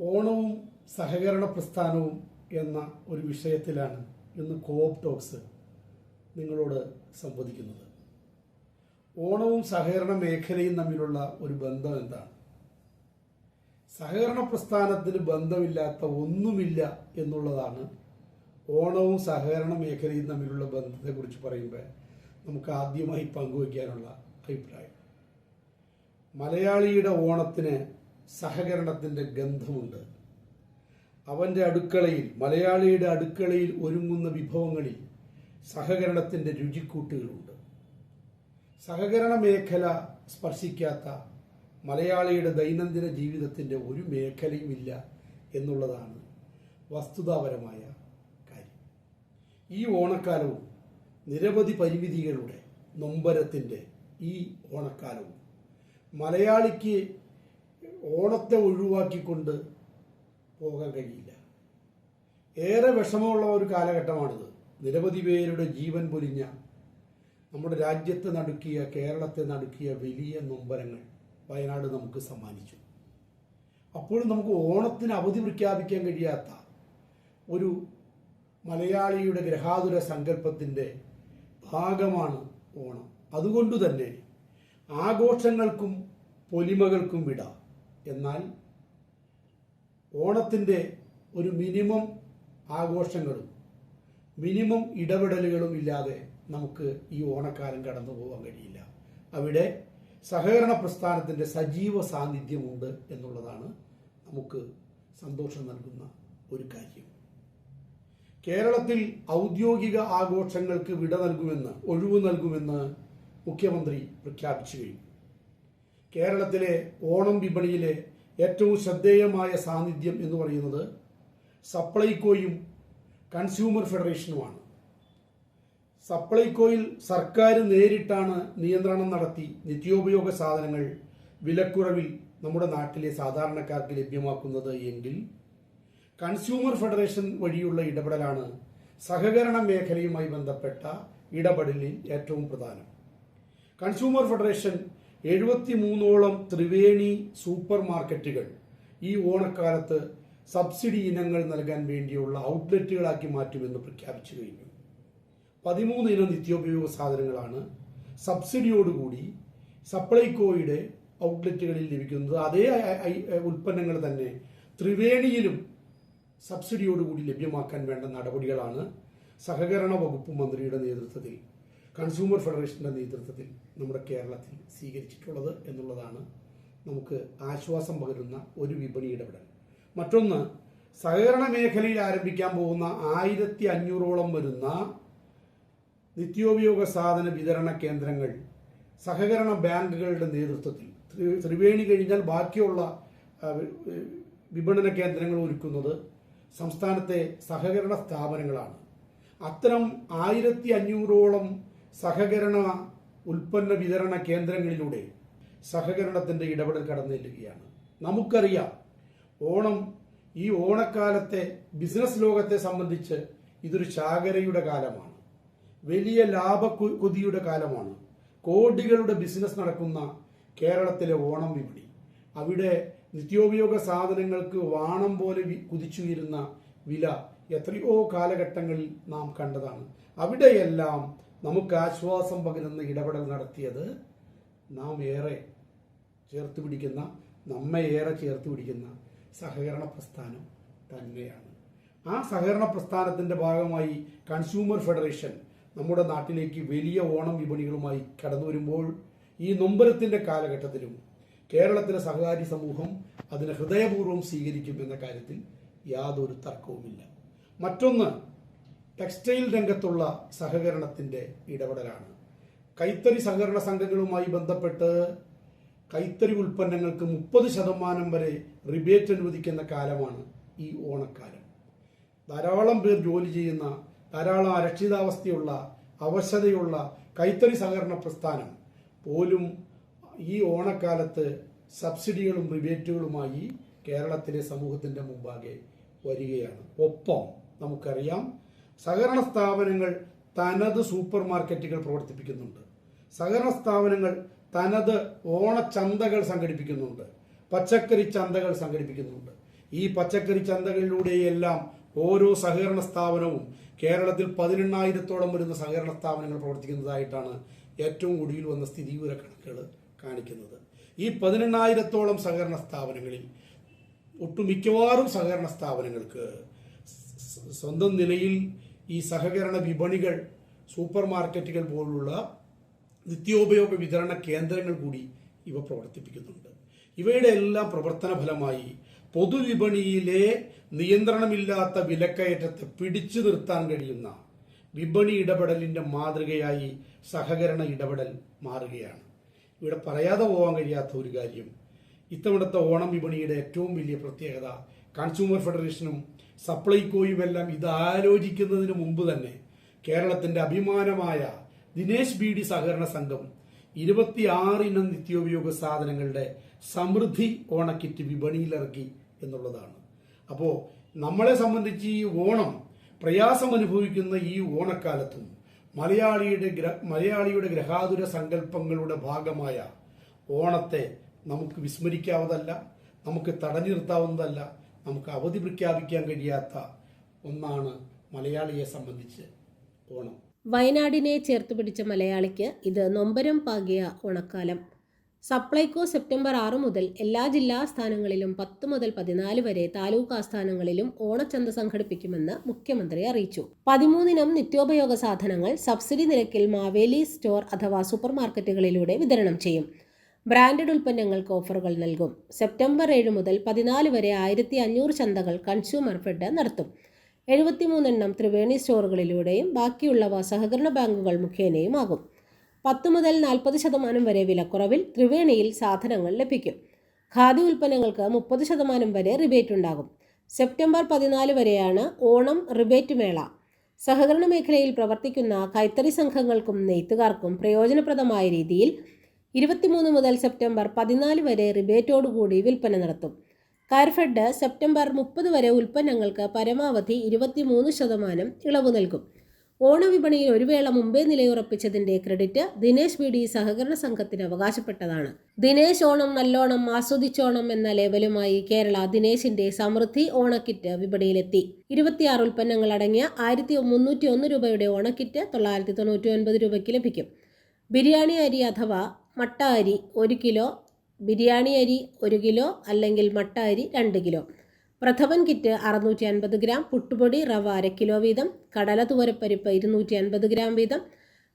ഓണവും സഹകരണ പ്രസ്ഥാനവും എന്ന ഒരു വിഷയത്തിലാണ് ഇന്ന് കോപ് ടോക്സ് നിങ്ങളോട് സംവദിക്കുന്നത്. ഓണവും സഹകരണ മേഖലയും തമ്മിലുള്ള ഒരു ബന്ധം എന്താണ്? സഹകരണ പ്രസ്ഥാനത്തിന് ബന്ധമില്ലാത്ത ഒന്നുമില്ല എന്നുള്ളതാണ് ഓണവും സഹകരണ മേഖലയും തമ്മിലുള്ള ബന്ധത്തെക്കുറിച്ച് പറയുമ്പോൾ നമുക്ക് ആദ്യമായി പങ്കുവയ്ക്കാനുള്ള അഭിപ്രായം. മലയാളിയുടെ ഓണത്തിന് സഹകരണത്തിന്റെ ഗന്ധമുണ്ട്. അവന്റെ അടുക്കളയിൽ മലയാളിയുടെ അടുക്കളയിൽ ഒരുങ്ങുന്ന വിഭവങ്ങളിൽ സഹകരണത്തിന്റെ രുചിക്കൂട്ടുകളുണ്ട്. സഹകരണ മേഖല സ്പർശിക്കാത്ത മലയാളിയുടെ ദൈനംദിന ജീവിതത്തിന്റെ ഒരു മേഖലയും ഇല്ല എന്നുള്ളതാണ് വസ്തുതാപരമായ കാര്യം. ഈ ഓണക്കാലവും നിരവധി പരിമിതികളുടെ നൊമ്പരത്തിന്റെ ഈ ഓണക്കാലവും മലയാളിക്ക് ഓണത്തെ ഒഴിവാക്കിക്കൊണ്ട് പോകാൻ കഴിയില്ല. ഏറെ വിഷമമുള്ള ഒരു കാലഘട്ടമാണിത്. നിരവധി പേരുടെ ജീവൻ പൊലിഞ്ഞ നമ്മുടെ രാജ്യത്തെ നടുക്കിയ കേരളത്തെ നടുക്കിയ വലിയ നൊമ്പരങ്ങൾ വയനാട് നമുക്ക് സമ്മാനിച്ചു. അപ്പോഴും നമുക്ക് ഓണത്തിന് അവധി പ്രഖ്യാപിക്കാൻ കഴിയാത്ത ഒരു മലയാളിയുടെ ഗ്രഹാതുര സങ്കല്പത്തിന്റെ ഭാഗമാണ് ഓണം. അതുകൊണ്ട് തന്നെ ആഘോഷങ്ങൾക്കും പൊലിമകൾക്കും വിട. എന്നാൽ ഓണത്തിന്റെ ഒരു മിനിമം ആഘോഷങ്ങളും മിനിമം ഇടപെടലുകളും ഇല്ലാതെ നമുക്ക് ഈ ഓണക്കാലം കടന്നു പോകാൻ കഴിയില്ല. അവിടെ സഹകരണ പ്രസ്ഥാനത്തിന്റെ സജീവ സാന്നിധ്യമുണ്ട് എന്നുള്ളതാണ് നമുക്ക് സന്തോഷം നൽകുന്ന ഒരു കാര്യം. കേരളത്തിൽ ഔദ്യോഗിക ആഘോഷങ്ങൾക്ക് വിട നൽകുമെന്ന് ഒഴിവ് നൽകുമെന്ന് മുഖ്യമന്ത്രി പ്രഖ്യാപിച്ചു കഴിഞ്ഞു. കേരളത്തിലെ ഓണം വിപണിയിലെ ഏറ്റവും ശ്രദ്ധേയമായ സാന്നിധ്യം എന്ന് പറയുന്നത് സപ്ലൈകോയും കൺസ്യൂമർ ഫെഡറേഷനുമാണ്. സപ്ലൈകോയിൽ സർക്കാർ നേരിട്ടാണ് നിയന്ത്രണം നടത്തി നിത്യോപയോഗ സാധനങ്ങൾ വിലക്കുറവിൽ നമ്മുടെ നാട്ടിലെ സാധാരണക്കാർക്ക് ലഭ്യമാക്കുന്നത് എങ്കിൽ കൺസ്യൂമർ ഫെഡറേഷൻ വഴിയുള്ള ഇടപെടലാണ് സഹകരണ മേഖലയുമായി ബന്ധപ്പെട്ട ഇടപെടലിൽ ഏറ്റവും പ്രധാനം. കൺസ്യൂമർ ഫെഡറേഷൻ എഴുപത്തി മൂന്നോളം ത്രിവേണി സൂപ്പർ മാർക്കറ്റുകൾ ഈ ഓണക്കാലത്ത് സബ്സിഡി ഇനങ്ങൾ നൽകാൻ വേണ്ടിയുള്ള ഔട്ട്ലെറ്റുകളാക്കി മാറ്റുമെന്ന് പ്രഖ്യാപിച്ചു കഴിഞ്ഞു. പതിമൂന്ന് ഇനം നിത്യോപയോഗ സാധനങ്ങളാണ് സബ്സിഡിയോടുകൂടി സപ്ലൈകോയുടെ ഔട്ട്ലെറ്റുകളിൽ ലഭിക്കുന്നത്. അതേ ഉൽപ്പന്നങ്ങൾ തന്നെ ത്രിവേണിയിലും സബ്സിഡിയോടുകൂടി ലഭ്യമാക്കാൻ വേണ്ട നടപടികളാണ് സഹകരണ വകുപ്പ് മന്ത്രിയുടെ നേതൃത്വത്തിൽ കൺസ്യൂമർ ഫെഡറേഷന്റെ നേതൃത്വത്തിൽ നമ്മുടെ കേരളത്തിൽ സ്വീകരിച്ചിട്ടുള്ളത് എന്നുള്ളതാണ് നമുക്ക് ആശ്വാസം പകരുന്ന ഒരു വിപണി ഇടപെടൽ. മറ്റൊന്ന് സഹകരണ മേഖലയിൽ ആരംഭിക്കാൻ പോകുന്ന ആയിരത്തി അഞ്ഞൂറോളം വരുന്ന നിത്യോപയോഗ സാധന വിതരണ കേന്ദ്രങ്ങൾ സഹകരണ ബാങ്കുകളുടെ നേതൃത്വത്തിൽ. ത്രിവേണി കഴിഞ്ഞാൽ ബാക്കിയുള്ള വിപണന കേന്ദ്രങ്ങൾ ഒരുക്കുന്നത് സംസ്ഥാനത്തെ സഹകരണ സ്ഥാപനങ്ങളാണ്. അത്തരം ആയിരത്തി അഞ്ഞൂറോളം സഹകരണ ഉൽപ്പന്ന വിതരണ കേന്ദ്രങ്ങളിലൂടെ സഹകരണത്തിന്റെ ഇടപെടൽ കടന്നേറ്റുകയാണ് നമുക്കറിയാം ഓണം ഈ ഓണക്കാലത്തെ ബിസിനസ് ലോകത്തെ സംബന്ധിച്ച് ഇതൊരു ചാകരയുടെ കാലമാണ്. വലിയ ലാഭ കു- കാലമാണ്. കോടികളുടെ ബിസിനസ് നടക്കുന്ന കേരളത്തിലെ ഓണം വിപണി. അവിടെ നിത്യോപയോഗ സാധനങ്ങൾക്ക് വാണം പോലെ കുതിച്ചുയരുന്ന വില എത്രയോ കാലഘട്ടങ്ങളിൽ നാം കണ്ടതാണ്. അവിടെയെല്ലാം നമുക്ക് ആശ്വാസം പകരുന്ന ഇടപെടൽ നടത്തിയത് നാം ഏറെ ചേർത്ത് പിടിക്കുന്ന നമ്മെ ഏറെ ചേർത്ത് പിടിക്കുന്ന സഹകരണ പ്രസ്ഥാനം തന്നെയാണ്. ആ സഹകരണ പ്രസ്ഥാനത്തിന്റെ ഭാഗമായി കൺസ്യൂമർ ഫെഡറേഷൻ നമ്മുടെ നാട്ടിലേക്ക് വലിയ ഓണം വിപണികളുമായി കടന്നു വരുമ്പോൾ ഈ നൊമ്പരത്തിന്റെ കാലഘട്ടത്തിലും കേരളത്തിലെ സഹകാരി സമൂഹം അതിനെ ഹൃദയപൂർവം സ്വീകരിക്കും എന്ന കാര്യത്തിൽ യാതൊരു തർക്കവുമില്ല. മറ്റൊന്ന് ടെക്സ്റ്റൈൽ രംഗത്തുള്ള സഹകരണത്തിന്റെ ഇടപെടലാണ്. കൈത്തറി സഹകരണ സംഘങ്ങളുമായി ബന്ധപ്പെട്ട് കൈത്തറി ഉൽപ്പന്നങ്ങൾക്ക് മുപ്പത് ശതമാനം വരെ റിബേറ്റ് അനുവദിക്കുന്ന കാലമാണ് ഈ ഓണക്കാലം. ധാരാളം പേർ ജോലി ചെയ്യുന്ന ധാരാളം അരക്ഷിതാവസ്ഥയുള്ള അവശതയുള്ള കൈത്തറി സഹകരണ പ്രസ്ഥാനം പോലും ഈ ഓണക്കാലത്ത് സബ്സിഡികളും റിബേറ്റുകളുമായി കേരളത്തിലെ സമൂഹത്തിന്റെ മുമ്പാകെ വരികയാണ്. ഒപ്പം നമുക്കറിയാം സഹകരണ സ്ഥാപനങ്ങൾ തനത് സൂപ്പർ മാർക്കറ്റുകൾ പ്രവർത്തിപ്പിക്കുന്നുണ്ട്. സഹകരണ സ്ഥാപനങ്ങൾ തനത് ഓണച്ചന്തകൾ സംഘടിപ്പിക്കുന്നുണ്ട്. പച്ചക്കറി ചന്തകൾ സംഘടിപ്പിക്കുന്നുണ്ട്. ഈ പച്ചക്കറി ചന്തകളിലൂടെയെല്ലാം ഓരോ സഹകരണ സ്ഥാപനവും കേരളത്തിൽ പതിനെണ്ണായിരത്തോളം വരുന്ന സഹകരണ സ്ഥാപനങ്ങൾ പ്രവർത്തിക്കുന്നതായിട്ടാണ് ഏറ്റവും ഒടുവിൽ വന്ന സ്ഥിതിവിവര കണക്കുകൾ കാണിക്കുന്നത്. ഈ പതിനെണ്ണായിരത്തോളം സഹകരണ സ്ഥാപനങ്ങളിൽ ഒട്ടുമിക്കവാറും സഹകരണ സ്ഥാപനങ്ങൾക്ക് സ്വന്തം നിലയിൽ ഈ സഹകരണ വിപണികൾ സൂപ്പർ മാർക്കറ്റുകൾ പോലുള്ള നിത്യോപയോഗ വിതരണ കേന്ദ്രങ്ങൾ കൂടി ഇവ പ്രവർത്തിപ്പിക്കുന്നുണ്ട്. ഇവയുടെ എല്ലാം പ്രവർത്തന ഫലമായി പൊതുവിപണിയിലെ നിയന്ത്രണമില്ലാത്ത വിലക്കയറ്റത്തെ പിടിച്ചു നിർത്താൻ കഴിയുന്ന വിപണി ഇടപെടലിന്റെ മാതൃകയായി സഹകരണ ഇടപെടൽ മാറുകയാണ്. ഇവിടെ പറയാതെ പോകാൻ കഴിയാത്ത ഒരു കാര്യം ഇത്തവണത്തെ ഓണം വിപണിയുടെ ഏറ്റവും വലിയ പ്രത്യേകത കൺസ്യൂമർ ഫെഡറേഷനും സപ്ലൈകോയും എല്ലാം ഇത് ആലോചിക്കുന്നതിന് മുമ്പ് തന്നെ കേരളത്തിന്റെ അഭിമാനമായ ദിനേശ് ബി ഡി സഹകരണ സംഘം ഇരുപത്തിയാറിനം നിത്യോപയോഗ സാധനങ്ങളുടെ സമൃദ്ധി ഓണക്കിറ്റ് വിപണിയിലിറക്കി എന്നുള്ളതാണ്. അപ്പോൾ നമ്മളെ സംബന്ധിച്ച് ഈ ഓണം പ്രയാസം അനുഭവിക്കുന്ന ഈ ഓണക്കാലത്തും മലയാളിയുടെ മലയാളിയുടെ ഗ്രഹാതുര സങ്കല്പങ്ങളുടെ ഭാഗമായ ഓണത്തെ നമുക്ക് വിസ്മരിക്കാവുന്നതല്ല നമുക്ക് തടഞ്ഞു നിർത്താവുന്നതല്ല നമുക്ക് അവധി പ്രഖ്യാപിക്കാൻ കഴിയാത്ത ഒന്നാണ് മലയാളിയെ സംബന്ധിച്ച് ഓണം. വയനാടിനെ ചേർത്ത് പിടിച്ച മലയാളിക്ക് ഇത് നൊമ്പരം പാകിയ ഓണക്കാലം. സപ്ലൈകോ സെപ്റ്റംബർ ആറ് മുതൽ എല്ലാ ജില്ലാ സ്ഥാനങ്ങളിലും പത്ത് മുതൽ പതിനാല് വരെ താലൂക്ക് ആസ്ഥാനങ്ങളിലും ഓണച്ചന്ത സംഘടിപ്പിക്കുമെന്ന് മുഖ്യമന്ത്രി അറിയിച്ചു. പതിമൂന്നിനം നിത്യോപയോഗ സാധനങ്ങൾ സബ്സിഡി നിരക്കിൽ മാവേലി സ്റ്റോർ അഥവാ സൂപ്പർ മാർക്കറ്റുകളിലൂടെ വിതരണം ചെയ്യും. ബ്രാൻഡഡ് ഉൽപ്പന്നങ്ങൾക്ക് ഓഫറുകൾ നൽകും. സെപ്റ്റംബർ ഏഴ് മുതൽ പതിനാല് വരെ ആയിരത്തി അഞ്ഞൂറ് ചന്തകൾ കൺസ്യൂമർ ഫെഡ് നടത്തും. എഴുപത്തിമൂന്നെണ്ണം ത്രിവേണി സ്റ്റോറുകളിലൂടെയും ബാക്കിയുള്ളവ സഹകരണ ബാങ്കുകൾ മുഖേനയും ആകും പത്ത് മുതൽ നാൽപ്പത് ശതമാനം വരെ വിലക്കുറവിൽ ത്രിവേണിയിൽ സാധനങ്ങൾ ലഭിക്കും. ഖാദി ഉൽപ്പന്നങ്ങൾക്ക് മുപ്പത് ശതമാനം വരെ റിബേറ്റ് ഉണ്ടാകും. സെപ്റ്റംബർ പതിനാല് വരെയാണ് ഓണം റിബേറ്റ് മേള. സഹകരണ മേഖലയിൽ പ്രവർത്തിക്കുന്ന കൈത്തറി സംഘങ്ങൾക്കും നെയ്ത്തുകാർക്കും പ്രയോജനപ്രദമായ രീതിയിൽ ഇരുപത്തിമൂന്ന് മുതൽ സെപ്റ്റംബർ പതിനാല് വരെ റിബേറ്റോടുകൂടി വിൽപ്പന നടത്തും. കാർഫെഡ് സെപ്റ്റംബർ മുപ്പത് വരെ ഉൽപ്പന്നങ്ങൾക്ക് പരമാവധി ഇരുപത്തിമൂന്ന് ശതമാനം ഇളവ് നൽകും. ഓണവിപണിയിൽ ഒരു വേള മുമ്പേ നിലയുറപ്പിച്ചതിന്റെ ക്രെഡിറ്റ് ദിനേശ് ബി ഡി സഹകരണ സംഘത്തിന് അവകാശപ്പെട്ടതാണ്. ദിനേശ് ഓണം നല്ലോണം ആസ്വദിച്ചോണം എന്ന ലേബലുമായി കേരള ദിനേശിന്റെ സമൃദ്ധി ഓണക്കിറ്റ് വിപണിയിലെത്തി. ഇരുപത്തിയാറ് ഉൽപ്പന്നങ്ങൾ അടങ്ങിയ ആയിരത്തി മുന്നൂറ്റി ഒന്ന് രൂപയുടെ ഓണക്കിറ്റ് തൊള്ളായിരത്തി തൊണ്ണൂറ്റി ഒൻപത് രൂപയ്ക്ക് ലഭിക്കും. ബിരിയാണി അരി അഥവാ മട്ട അരി ഒരു കിലോ ബിരിയാണി അരി ഒരു കിലോ അല്ലെങ്കിൽ മട്ട അരി രണ്ട് കിലോ. പ്രഥമൻ കിറ്റ് അറുന്നൂറ്റി അൻപത് ഗ്രാം പുട്ടുപൊടി റവ അര കിലോ വീതം കടല തുവരപ്പരിപ്പ് ഇരുന്നൂറ്റി അൻപത് ഗ്രാം വീതം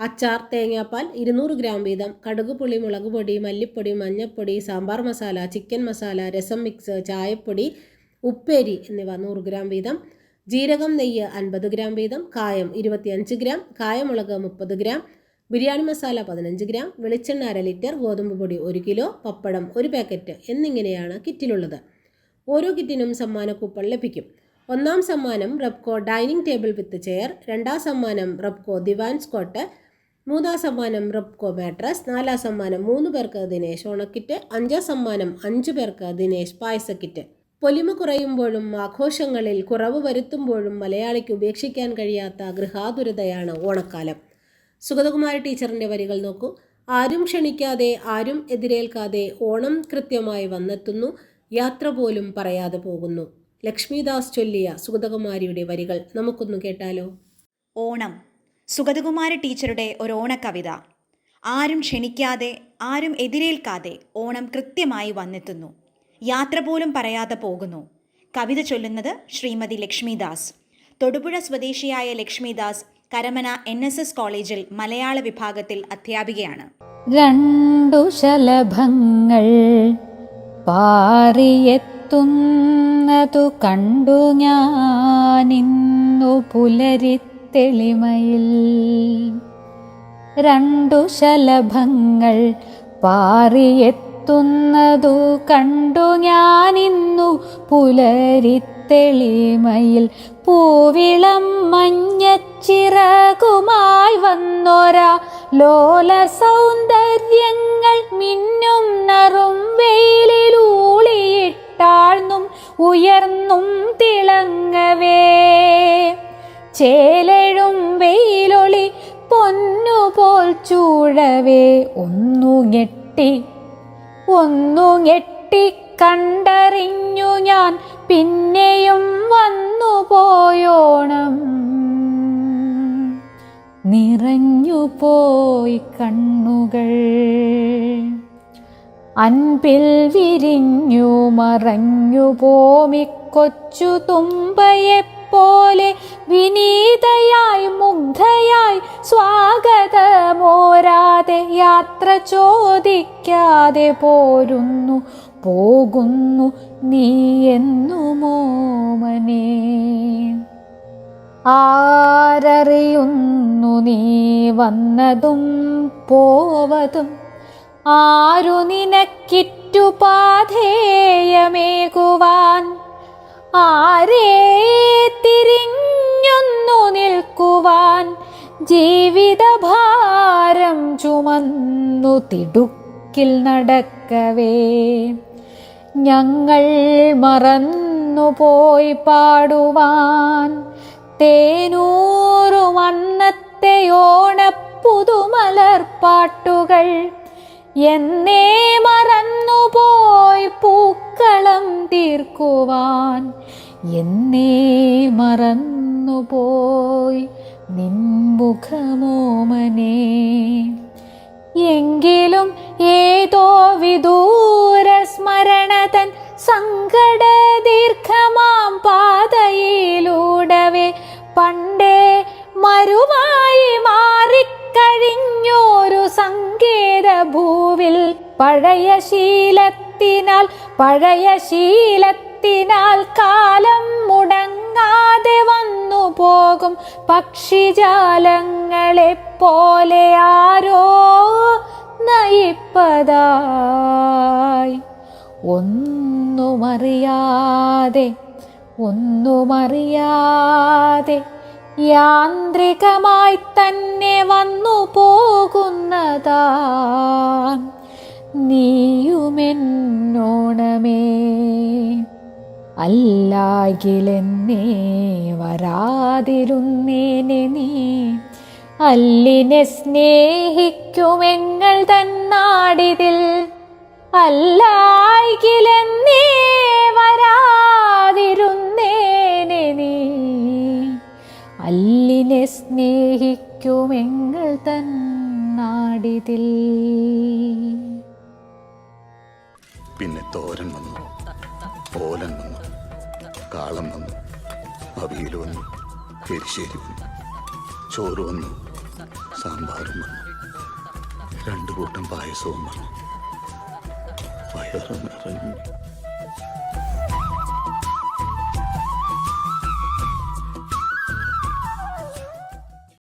അച്ചാർ തേങ്ങാപ്പാൽ ഇരുന്നൂറ് ഗ്രാം വീതം കടുക് പുളി മുളക് പൊടി മല്ലിപ്പൊടി മഞ്ഞൾപ്പൊടി സാമ്പാർ മസാല ചിക്കൻ മസാല രസം മിക്സ് ചായപ്പൊടി ഉപ്പേരി എന്നിവ നൂറ് ഗ്രാം വീതം ജീരകം നെയ്യ് അൻപത് ഗ്രാം വീതം കായം ഇരുപത്തിയഞ്ച് ഗ്രാം കായമുളക് മുപ്പത് ഗ്രാം ബിരിയാണി മസാല പതിനഞ്ച് ഗ്രാം വെളിച്ചെണ്ണ അര ലിറ്റർ ഗോതമ്പ് പൊടി ഒരു കിലോ പപ്പടം ഒരു പാക്കറ്റ് എന്നിങ്ങനെയാണ് കിറ്റിലുള്ളത്. ഓരോ കിറ്റിനും സമ്മാന കൂപ്പൺ ലഭിക്കും. ഒന്നാം സമ്മാനം Rubco dining table with chair രണ്ടാം സമ്മാനം റബ്കോ ദിവാൻ സ്കോട്ട് മൂന്നാം സമ്മാനം റബ്കോ മാട്രസ് നാലാം സമ്മാനം മൂന്ന് പേർക്ക് ദിനേശ് ഓണക്കിറ്റ് അഞ്ചാം സമ്മാനം അഞ്ച് പേർക്ക് ദിനേശ് പായസക്കിറ്റ് പൊലിമ കുറയുമ്പോഴും ആഘോഷങ്ങളിൽ കുറവ് വരുത്തുമ്പോഴും മലയാളിക്ക് ഉപേക്ഷിക്കാൻ കഴിയാത്ത ഗൃഹാതുരതയാണ് ഓണക്കാലം. സുഗതകുമാരി ടീച്ചറിന്റെ വരികൾ നോക്കൂ. ആരും ക്ഷണിക്കാതെ ആരും എതിരേൽക്കാതെ ഓണം കൃത്യമായി വന്നെത്തുന്നു. യാത്ര പോലും പറയാതെ പോകുന്നു. ലക്ഷ്മിദാസ് ചൊല്ലിയ സുഗതകുമാരിയുടെ വരികൾ നമുക്കൊന്ന് കേട്ടാലോ? ഓണം. സുഗതകുമാരി ടീച്ചറുടെ ഒരു ഓണക്കവിത. ആരും ക്ഷണിക്കാതെ ആരും എതിരേൽക്കാതെ ഓണം കൃത്യമായി വന്നെത്തുന്നു. യാത്ര പോലും പറയാതെ പോകുന്നു. കവിത ചൊല്ലുന്നത് ശ്രീമതി ലക്ഷ്മിദാസ്. തൊടുപുഴ സ്വദേശിയായ Lakshmidas Karamana N S S കോളേജിൽ മലയാള വിഭാഗത്തിൽ അധ്യാപികയാണ്. രണ്ടു ശലഭങ്ങൾ പാറിയെത്തുന്നതു കണ്ടു ഞാനിന്നു പുലരിത്തെളിമയിൽ രണ്ടു ശലഭങ്ങൾ പാറിയെത്തുന്നതു കണ്ടു ഞാനിന്നു പുലരിത്തെളിമയിൽ. പൂവിളം മഞ്ഞച്ചിറകുമായി വന്നൊരാ ലോല സൗന്ദര്യങ്ങൾ മിന്നും നറും വെയിലിലൂളിയിട്ടാഴ്ന്നും ഉയർന്നും തിളങ്ങവേ. ചേലഴും വെയിലൊളി പൊന്നുപോൽ ചൂടവേ ഒന്നു ഞെട്ടി ഒന്നു ഞെട്ടി കണ്ടറിഞ്ഞു ഞാൻ. പിന്നെയും വന്നു പോയോണം. നിറഞ്ഞു പോയി കണ്ണുകൾ. അൻപിൽ വിരിഞ്ഞു മറഞ്ഞു പോമി കൊച്ചു തുമ്പയെപ്പോലെ വിനീതയായി മുഗ്ധയായി സ്വാഗതമോരാതെ യാത്ര ചോദിക്കാതെ പോരുന്നു. പോകുന്നു നീ എന്നു മോമനെ ആരറിയുന്നു നീ വന്നതും പോവതും? ആരു നിനക്കിറ്റു പാധേയമേകുവാൻ ആരേ തിരിഞ്ഞൊന്നു നിൽക്കുവാൻ ജീവിതഭാരം ചുമന്നു തിടുക്കിൽ നടക്കവേ. ഞങ്ങൾ മറന്നു മറന്നുപോയി പാടുവാൻ തേനൂറു വണ്ണത്തെ ഓണപ്പുതുമലർപ്പാട്ടുകൾ എന്നേ മറന്നുപോയി പൂക്കളം തീർക്കുവാൻ എന്നേ മറന്നുപോയി നിൻമുഖമോമനേ. എങ്കിലും ഏതോ വിദൂര സ്മരണതൻ പഴയ ശീലത്തിനാൽ കാലം മുടങ്ങാതെ വന്നു പോകും. പക്ഷിജാലങ്ങളെ പോലെ ആരോ നയിപ്പതായി. ഒന്നുമറിയാതെ ഒന്നുമറിയാതെ യാന്ത്രികമായി തന്നെ വന്നു പോകുന്നതാ നീയുമെന്നോണമേ. അല്ലാകിലെന്നേ വരാതിരുന്നേനെ നീ. അല്ലിനെ സ്നേഹിക്കുമെങ്ങൾ തന്നാടിതിൽ. അല്ലായിലെന്നേ വരാതിരുന്നേനെ നീ. അല്ലിനെ സ്നേഹിക്കുമെങ്ങൾ തന്നാടിതിൽ. പിന്നെ തോരൻ വന്നു. ഓലൻ വന്നു. കാളം വന്നു. അവിയൽ വന്നു. എരിശ്ശേരി വന്നു. ചോറ് വന്നു. സാമ്പാറും വന്നു. രണ്ടു കൂട്ടം പായസവും വന്നു. വയറ് നിറഞ്ഞു.